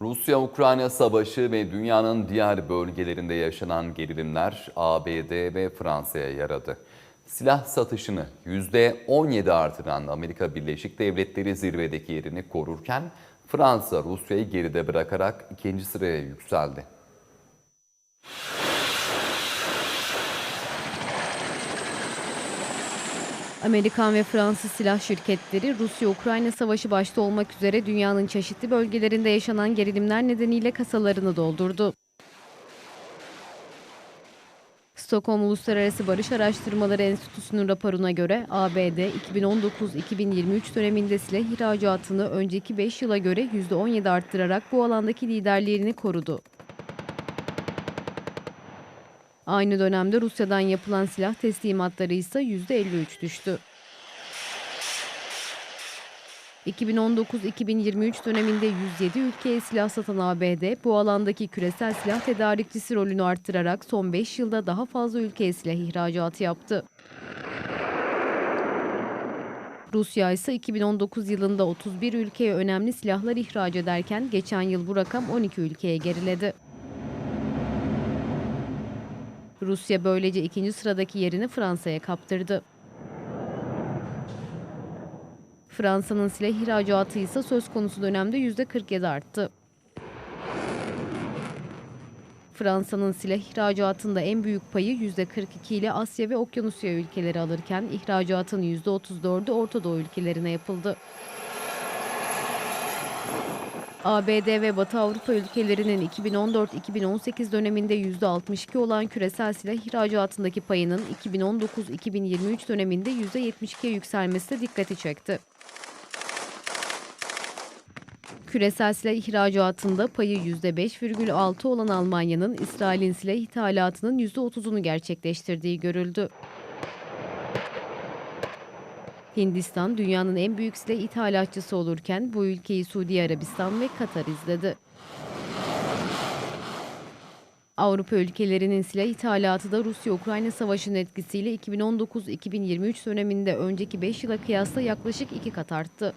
Rusya-Ukrayna savaşı ve dünyanın diğer bölgelerinde yaşanan gerilimler ABD ve Fransa'ya yaradı. Silah satışını %17 artıran Amerika Birleşik Devletleri zirvedeki yerini korurken Fransa Rusya'yı geride bırakarak ikinci sıraya yükseldi. Amerikan ve Fransız silah şirketleri Rusya-Ukrayna savaşı başta olmak üzere dünyanın çeşitli bölgelerinde yaşanan gerilimler nedeniyle kasalarını doldurdu. Stockholm Uluslararası Barış Araştırmaları Enstitüsü'nün raporuna göre ABD 2019-2023 döneminde silah ihracatını önceki 5 yıla göre %17 arttırarak bu alandaki liderliğini korudu. Aynı dönemde Rusya'dan yapılan silah teslimatları ise %53 düştü. 2019-2023 döneminde 107 ülkeye silah satan ABD, bu alandaki küresel silah tedarikçisi rolünü arttırarak son 5 yılda daha fazla ülkeye silah ihracatı yaptı. Rusya ise 2019 yılında 31 ülkeye önemli silahlar ihraç ederken geçen yıl bu rakam 12 ülkeye geriledi. Rusya böylece ikinci sıradaki yerini Fransa'ya kaptırdı. Fransa'nın silah ihracatı ise söz konusu dönemde %47 arttı. Fransa'nın silah ihracatında en büyük payı %42 ile Asya ve Okyanusya ülkeleri alırken ihracatın %34'ü Orta Doğu ülkelerine yapıldı. ABD ve Batı Avrupa ülkelerinin 2014-2018 döneminde %62 olan küresel silah ihracatındaki payının 2019-2023 döneminde %72'ye yükselmesi de dikkati çekti. Küresel silah ihracatında payı %5,6 olan Almanya'nın İsrail'in silah ithalatının %30'unu gerçekleştirdiği görüldü. Hindistan dünyanın en büyük silah ithalatçısı olurken bu ülkeyi Suudi Arabistan ve Katar izledi. Avrupa ülkelerinin silah ithalatı da Rusya-Ukrayna savaşının etkisiyle 2019-2023 döneminde önceki 5 yıla kıyasla yaklaşık iki kat arttı.